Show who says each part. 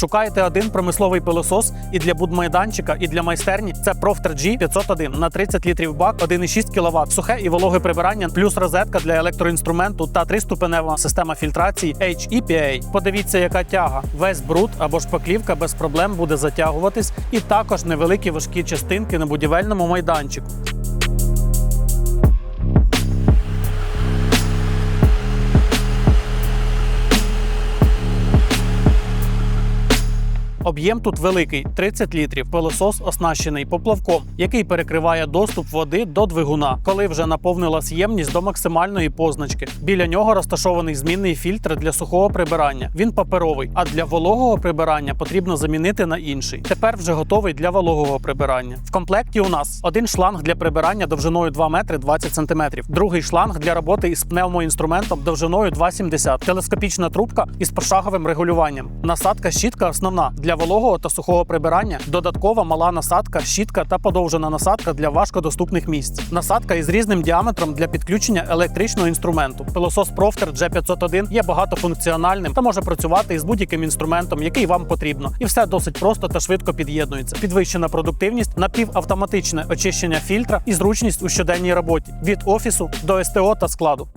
Speaker 1: Шукаєте один промисловий пилосос і для будмайданчика, і для майстерні. Це Profter G 501 на 30 літрів бак, 1,6 кВт, сухе і вологе прибирання, плюс розетка для електроінструменту та триступенева система фільтрації HEPA. Подивіться, яка тяга. Весь бруд або шпаклівка без проблем буде затягуватись, і також невеликі важкі частинки на будівельному майданчику. Об'єм тут великий 30 літрів. Пилосос оснащений поплавком, який перекриває доступ води до двигуна, коли вже наповнилась ємність до максимальної позначки. Біля нього розташований змінний фільтр для сухого прибирання. Він паперовий, а для вологого прибирання потрібно замінити на інший. Тепер вже готовий для вологого прибирання. В комплекті у нас один шланг для прибирання довжиною 2 метри 20 сантиметрів, другий шланг для роботи із пневмоінструментом довжиною 2,70, телескопічна трубка із пошаговим регулюванням. Насадка щітка основна для вологого та сухого прибирання, додаткова мала насадка, щітка та подовжена насадка для важкодоступних місць. Насадка із різним діаметром для підключення електричного інструменту. Пилосос Profter G501 є багатофункціональним та може працювати із будь-яким інструментом, який вам потрібно. І все досить просто та швидко під'єднується. Підвищена продуктивність, напівавтоматичне очищення фільтра і зручність у щоденній роботі від офісу до СТО та складу.